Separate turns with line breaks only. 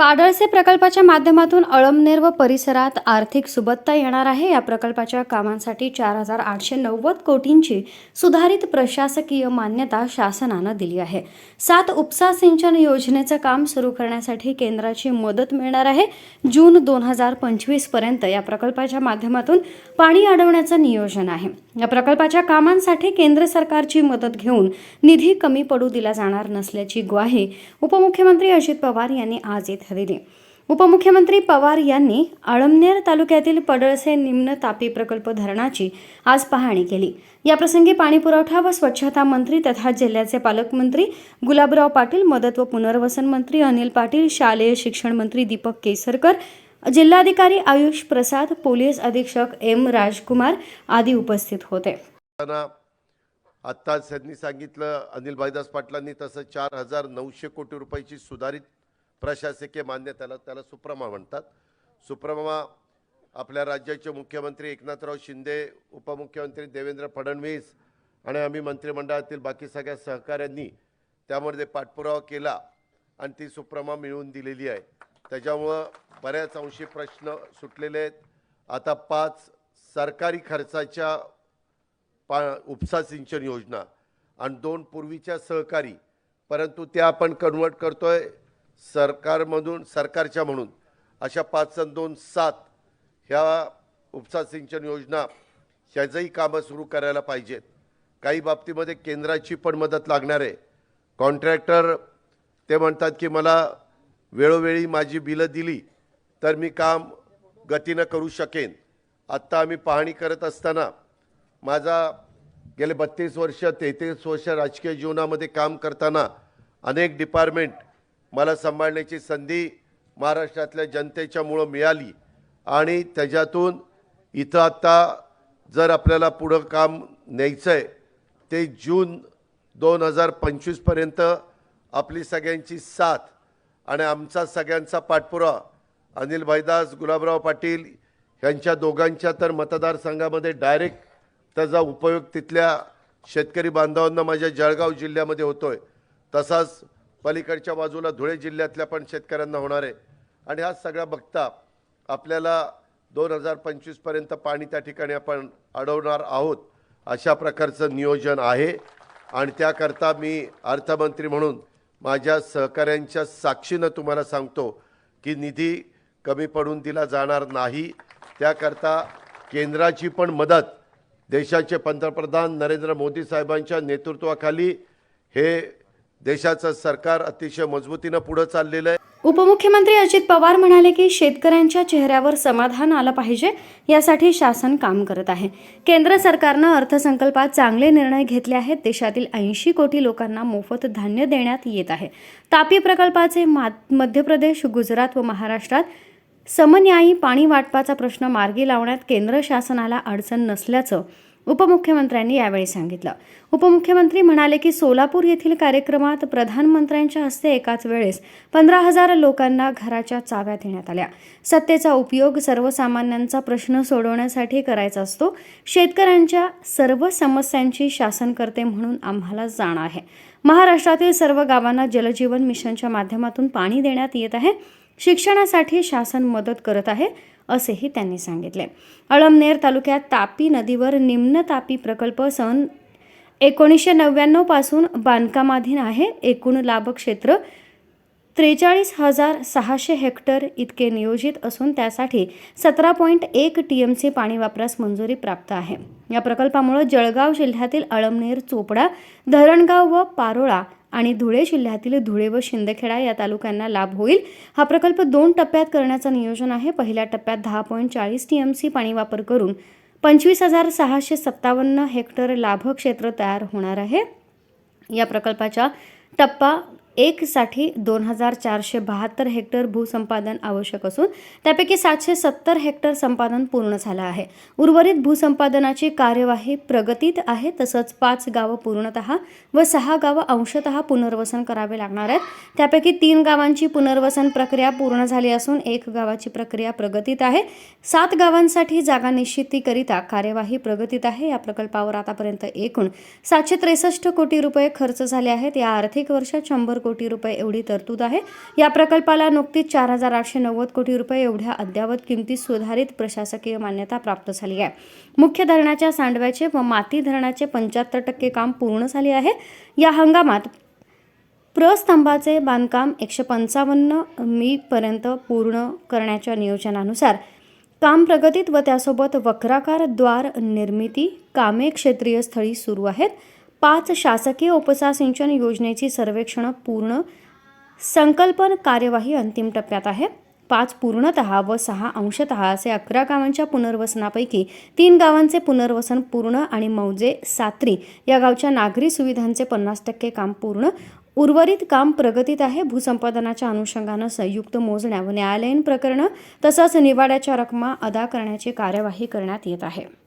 पाडळसे प्रकल्पाच्या माध्यमातून अळमनेर व परिसरात आर्थिक सुबत्ता येणार आहे. या प्रकल्पाच्या कामांसाठी चार हजार आठशे नव्वद कोटींची सुधारित प्रशासकीय मान्यता शासनानं दिली आहे. सात उपसा सिंचन योजनेचं काम सुरू करण्यासाठी केंद्राची मदत मिळणार आहे. जून दोन हजार पंचवीसपर्यंत या प्रकल्पाच्या माध्यमातून पाणी अडवण्याचं नियोजन आहे. या प्रकल्पाच्या कामांसाठी केंद्र सरकारची मदत घेऊन निधी कमी पडू दिला जाणार नसल्याची ग्वाही उपमुख्यमंत्री अजित पवार यांनी आज इथे दिली उपमुख्यमंत्री पवार यांनी आळमनेर तालुक्यातील पडळसे निम्न तापी प्रकल्प धरणाची आज पाहणी केली. याप्रसंगी पाणीपुरवठा व स्वच्छता मंत्री तथा जिल्ह्याचे पालकमंत्री गुलाबराव पाटील मदत व पुनर्वसन मंत्री अनिल पाटील शालेय शिक्षण मंत्री दीपक केसरकर जिल्हाधिकारी आयुष प्रसाद पोलीस अधीक्षक एम राजकुमार आदी उपस्थित होते.
आत्ताच त्यांनी सांगितलं अनिल भाईदास पाटलांनी तसं चार हजार नऊशे कोटी रुपयाची सुधारित प्रशासकीय मान्यताला त्याला सुप्रमा म्हणतात. सुप्रमा आपल्या राज्याचे मुख्यमंत्री एकनाथराव शिंदे उपमुख्यमंत्री देवेंद्र फडणवीस आणि आम्ही मंत्रिमंडळातील बाकी सगळ्या सहकाऱ्यांनी त्यामध्ये पाठपुरावा केला आणि ती सुप्रमा मिळवून दिलेली आहे. त्याच्यामुळं बऱ्याच अंशी प्रश्न सुटलेले आहेत. आता पाच सरकारी खर्चाच्या पा उपसा सिंचन योजना आणि दोन पूर्वीच्या सहकारी परंतु त्या आपण कन्वर्ट करतोय. सरकारमधून सरकारच्या म्हणून अशा पाच सन दोन सात ह्या उपसा सिंचन योजना ह्याचंही कामं सुरू करायला पाहिजेत. काही बाबतीमध्ये केंद्राची पण मदत लागणार आहे. कॉन्ट्रॅक्टर ते म्हणतात की मला वेळोवेळी माझी बिलं दिली तर मी काम गतीनं करू शकेन. आत्ता आम्ही पाहणी करत असताना माझा गेले बत्तीस वर्ष तेहतीस वर्ष राजकीय जीवनामध्ये काम करताना अनेक डिपार्टमेंट मला सांभाळण्याची संधी महाराष्ट्रातल्या जनतेच्यामुळं मिळाली. आणि त्याच्यातून इथं आत्ता जर आपल्याला पुढं काम न्यायचं आहे ते जून दोन हजार पंचवीसपर्यंत आपली सगळ्यांची साथ आणि आमचा सगळ्यांचा पाठपुरा अनिल भाईदास गुलाबराव पाटील यांच्या दोघांच्या तर मतदारसंघामध्ये डायरेक्ट त्याचा उपयोग तिथल्या शेतकरी बांधवांना माझ्या जळगाव जिल्ह्यामध्ये होतो आहे तसाच पलीकडच्या बाजूला धुळे जिल्ह्यातल्या पण शेतकऱ्यांना होणार आहे. आणि हा सगळा बघता आपल्याला दोन हजार पंचवीसपर्यंत पाणी त्या ठिकाणी आपण अडवणार आहोत अशा प्रकारचं नियोजन आहे. आणि त्याकरता मी अर्थमंत्री म्हणून माझ्या सहकाऱ्यांच्या साक्षीनं तुम्हाला सांगतो की निधी कमी पडून दिला जाणार नाही. त्याकरता केंद्राची पण मदत देशाचे पंतप्रधान नरेंद्र मोदी साहेबांच्या नेतृत्वाखाली हे देशाचं सरकार अतिशय मजबूतीनं पुढं चाललेलं आहे.
उपमुख्यमंत्री अजित पवार म्हणाले की शेतकऱ्यांच्या चेहऱ्यावर समाधान आलं पाहिजे यासाठी शासन काम करत आहे. केंद्र सरकारनं अर्थसंकल्पात चांगले निर्णय घेतले आहेत. देशातील ऐंशी कोटी लोकांना मोफत धान्य देण्यात येत आहे. तापी प्रकल्पाचे मा मध्य प्रदेश गुजरात व महाराष्ट्रात समन्यायी पाणी वाटपाचा प्रश्न मार्गी लावण्यात केंद्र शासनाला अडचण नसल्याचं उपमुख्यमंत्र्यांनी यावेळी सांगितलं. उपमुख्यमंत्री म्हणाले की सोलापूर येथील कार्यक्रमात प्रधानमंत्र्यांच्या हस्ते एकाच वेळेस पंधरा हजार लोकांना घराच्या चाव्या देण्यात आल्या. सत्तेचा उपयोग सर्वसामान्यांचा प्रश्न सोडवण्यासाठी करायचा असतो. शेतकऱ्यांच्या सर्व समस्यांची शासनकर्ते म्हणून आम्हाला जाण आहे. महाराष्ट्रातील सर्व गावांना जलजीवन मिशनच्या माध्यमातून पाणी देण्यात येत आहे. शिक्षणासाठी शासन मदत करत आहे. असेही त्यांनी सांगितले. अळमनेर तालुक्यात तापी नदीवर निम्न तापी प्रकल्प सन एकोणीसशे नव्याण्णवपासून बांधकामाधीन आहे. एकूण लाभक्षेत्र त्रेचाळीस हजार सहाशे हेक्टर इतके नियोजित असून त्यासाठी सतरा पॉईंट एक टी एम सी पाणी वापरास मंजुरी प्राप्त आहे. या प्रकल्पामुळे जळगाव जिल्ह्यातील अळमनेर चोपडा धरणगाव व पारोळा आणि धुळे जिल्ह्यातील धुळे व शिंदखेडा या तालुक्यांना लाभ होईल. हा प्रकल्प दोन टप्प्यात करण्याचं नियोजन आहे. पहिल्या टप्प्यात दहा पॉईंट चाळीस टी एम सी पाणी वापर करून पंचवीस हजार सहाशे सत्तावन्न हेक्टर लाभक्षेत्र तयार होणार आहे. या प्रकल्पाच्या टप्पा एकसाठी दोन हजार चारशे बहात्तर हेक्टर भूसंपादन आवश्यक असून त्यापैकी सातशे सत्तर हेक्टर संपादन पूर्ण झालं आहे. उर्वरित भूसंपादनाची कार्यवाही प्रगतीत आहे तसंच पाच गावं पूर्णतः व सहा गावं अंशतः पुनर्वसन करावे लागणार आहेत. त्यापैकी तीन गावांची पुनर्वसन प्रक्रिया पूर्ण झाली असून एक गावाची प्रक्रिया प्रगतीत आहे. सात गावांसाठी जागा निश्चितीकरिता कार्यवाही प्रगतीत आहे. या प्रकल्पावर आतापर्यंत एकूण सातशे त्रेसष्ट कोटी रुपये खर्च झाले आहेत. या आर्थिक वर्षात शंभर कोटी रुपये एवढी तरतूद आहे. या प्रकल्पाला नुकतीच चार हजार आठशे नव्वद कोटी रुपये एवढ्या अद्ययावत किमतीत सुधारित प्रशासकीय मान्यता प्राप्त झाली आहे. मुख्य धरणाच्या सांडव्याचे व माती धरणाचे पंच्याहत्तर टक्के काम पूर्ण झाले आहे. या हंगामात प्रस्तंभाचे बांधकाम एकशे पंचावन्न मीपर्यंत पूर्ण करण्याच्या नियोजनानुसार काम प्रगतीत व त्यासोबत वक्राकार द्वार निर्मिती कामे क्षेत्रीय स्थळी सुरू आहेत. पाच शासकीय उपसा सिंचन योजनेची सर्वेक्षण पूर्ण संकल्पन कार्यवाही अंतिम टप्प्यात आहे. पाच पूर्णतः व सहा अंशतः असे अकरा गावांच्या पुनर्वसनापैकी तीन गावांचे पुनर्वसन पूर्ण आणि मौजे सात्री या गावच्या नागरी सुविधांचे पन्नास टक्के काम पूर्ण. उर्वरित काम प्रगतीत आहे. भूसंपादनाच्या अनुषंगानं संयुक्त मोजण्या व न्यायालयीन प्रकरणं तसंच निवाड्याच्या रकमा अदा करण्याची कार्यवाही करण्यात येत आहे.